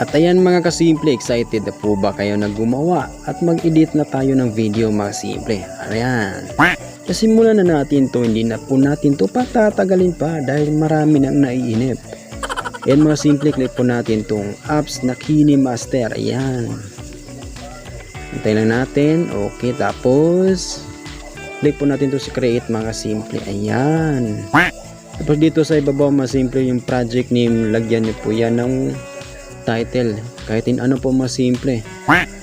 At ayan mga kasimple, excited na po ba kayo na gumawa at mag-edit na tayo ng video mga simple? Ayan. Kasimulan na natin to, hindi na po natin to patatagalin pa dahil marami nang naiinip. Ayan mga simple, click po natin tong apps na Kini Master. Ayan. Hintay lang natin. Okay, tapos click po natin to sa create mga simple. Ayan. Tapos dito sa ibabaw mga simple yung project name, lagyan niyo po yan ng title. Kahit in ano po mas simple.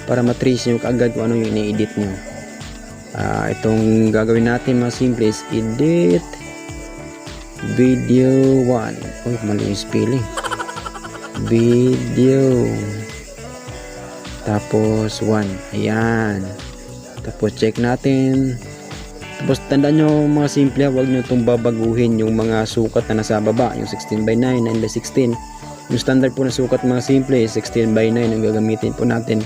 Para matrace nyo kaagad kung ano yung ini-edit nyo. Ah, itong gagawin natin mas simple is edit video 1. Uy, mali yung spelling. Video. Tapos 1. Ayan. Tapos check natin. Tapos tandaan nyo mga simple, huwag nyo itong babaguhin yung mga sukat na nasa baba, yung 16 by 9, 9 by 16. Yung standard po na sukat mga simple, 16 by 9 ang gagamitin po natin.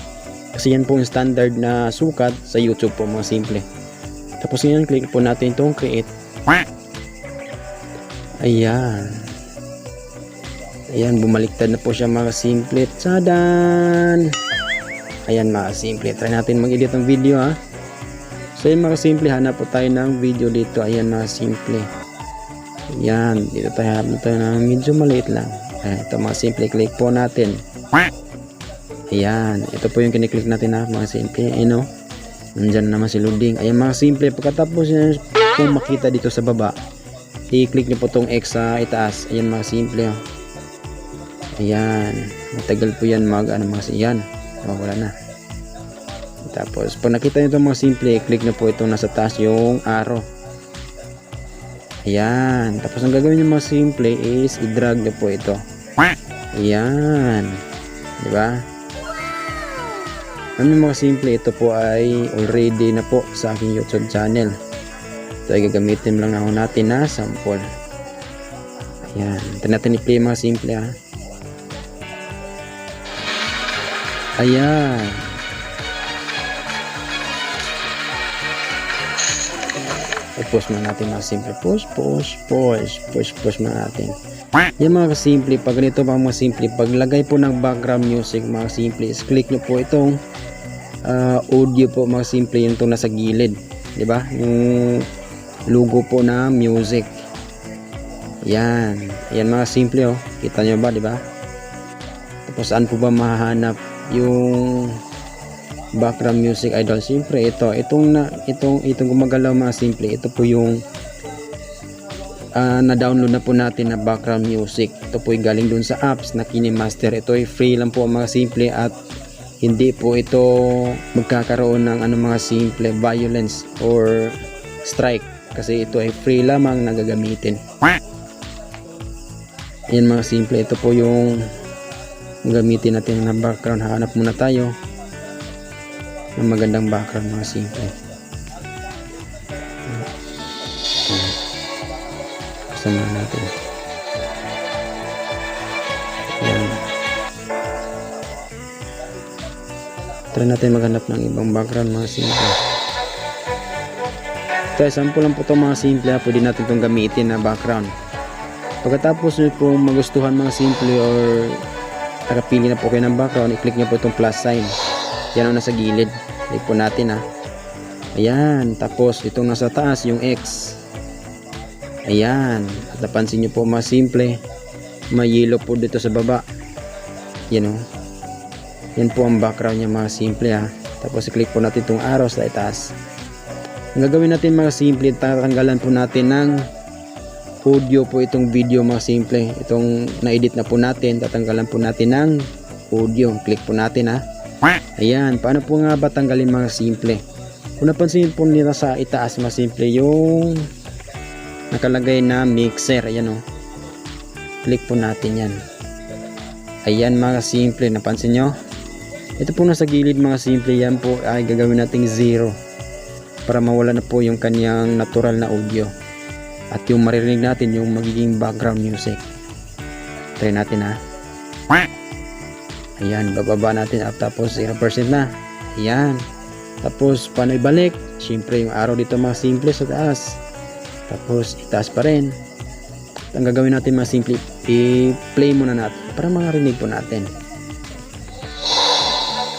Kasi yan po yung standard na sukat sa YouTube po mga simple. Tapos ngayon, click po natin itong create. Ayan. Ayan, bumaliktad na po siya mga simple. Tsadan! Ayan mga simple. Try natin mag-edit ng video ha. So yun mga simple, hanap po tayo ng video dito. Ayan mga simple. Ayan, dito tayo hanap tayo ng medyo maliit lang. Ayan, ito mga simple, click po natin. Ayan, ito po yung kiniklik natin na mga simple. Ayan o. Nandyan naman si loading. Ayan mga simple, pagkatapos kung makita dito sa baba, i-click nyo po tong X sa itaas. Ayan mga simple o. Ayan, matagal po yan mag ano mga yan. Oh, wala na. Tapos, pag nakita nyo itong mga simple, click na po itong nasa taas yung arrow. Ayan. Tapos, ang gagawin nyo mga simple is i-drag nyo po ito. Ayan. Di ba? Ano mga simple, ito po ay already na po sa aking YouTube channel. Ito ay gagamitin lang ako natin na sample. Ayan. Ito natin i-play mga simple ha. Ayan. I-push mo natin mga simple. Push, push, push, push, push mo natin. Yan mga kasimple, pag ganito pa mga simple, paglagay po ng background music mga simple, is click nyo po itong ah, audio po mga simple, yung itong nasa gilid. ba Yung logo po na music. Yan. Yan mga simple oh. Kita nyo ba, 'di ba Tapos saan po ba mahahanap yung background music idol. Siyempre ito itong na itong itong gumagalaw mga simple ito po yung ah, na-download na po natin na background music. Ito po yung galing dun sa apps na Kinemaster. Ito ay free lang po mga simple at hindi po ito magkakaroon ng ano mga simple violence or strike kasi ito ay free lamang na gagamitin. Yan mga simple ito po yung gamitin natin na background. Hanap muna tayo ng magandang background mga simple. Kasama natin. Yan try natin maghanap ng ibang background mga simple. Ito sample lang po ito mga simple pwede natin itong gamitin na background. Pagkatapos nyo kung magustuhan mga simple or nakapili na po kayo ng background i-click nyo po itong plus sign yan ang nasa gilid. Po natin ha ayan tapos itong nasa taas yung X. Ayan at napansin nyo po mga simple may yellow po dito sa baba. Yan o yan po ang background niya mga simple ha tapos i-click po natin itong arrow sa itaas. Ang gagawin natin mga simple tatanggalan po natin ng audio po itong video mga simple. Itong na-edit na po natin tatanggalan po natin ng audio. Click po natin ha ayan paano po nga ba tanggalin mga simple? Kung napansin po nila sa itaas mga simple yung nakalagay na mixer. Ayan o click po natin yan. Ayan mga simple. Napansin nyo? Ito po nasa gilid mga simple. Yan po ay gagawin nating zero para mawala na po yung kanyang natural na audio at yung maririnig natin yung magiging background music. Try natin ha ayan bababa natin at tapos 0% na ayan tapos paano ibalik syempre yung arrow dito mga simple sa taas tapos itaas pa rin ang gagawin natin mga simple i-play muna natin para marinig po natin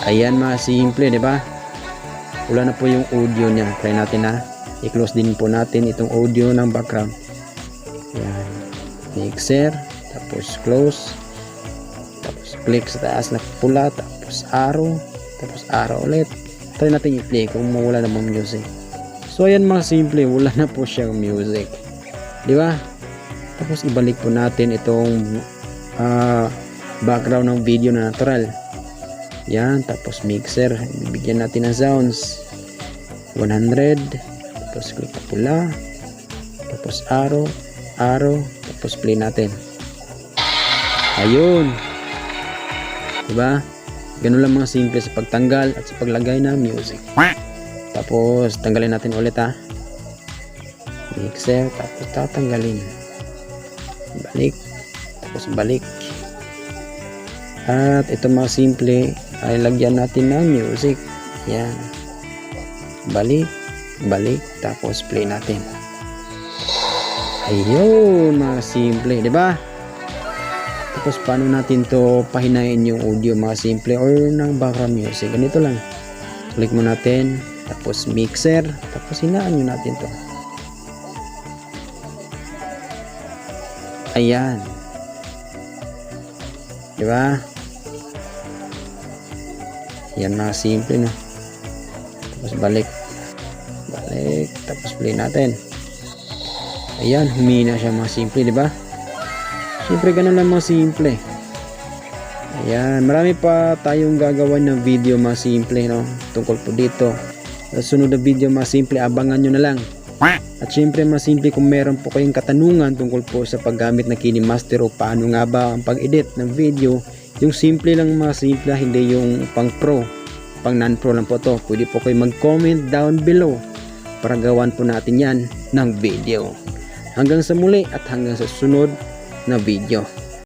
Ayan mga simple, di ba? Wala na po yung audio niya. Try natin na. I-close din po natin itong audio ng background. Ayan. Mixer. Tapos close. Click sa taas na pula. Tapos arrow. Tapos arrow ulit. Try natin i-play kung mawala namang music. So ayan mga simple. Wala na po siyang music. Di ba? Tapos ibalik po natin itong ah, background ng video na natural. Yan, tapos mixer, bibigyan natin ng sounds. 100, tapos click pula, tapos arrow, arrow, tapos play natin. Ayun. Diba? Ganun lang mga simple sa pagtanggal at sa paglagay ng music. Tapos, tanggalin natin ulit ha. Mixer, tapos tatanggalin. Balik, tapos balik. At ito mga simple ay lagyan natin ng music. Yan. Balik, balik, tapos play natin. Ayun, mga simple, di ba? Tapos paano natin to pahinayin yung audio mga simple or ng background music. Ganito lang. Click mo natin, tapos mixer, tapos hinaan nyo natin to. Ayan. Di ba? Yan mga simple na. Tapos balik. Balik. Tapos play natin. Ayan, humina siya mga simple, di ba? Siyempre ganun lang mga simple. Ayan, marami pa tayong gagawan ng video mga simple, no? Tungkol po dito. Sa sunod na video mga simple, abangan nyo na lang. At syempre mga simple kung meron po kayong katanungan tungkol po sa paggamit ng KineMaster o paano nga ba ang pag-edit ng video, yung simple lang mga simple, hindi yung pang pro, pang non-pro lang po to. Pwede po kayo mag-comment down below para gawan po natin yan ng video. Hanggang sa muli at hanggang sa sunod na video.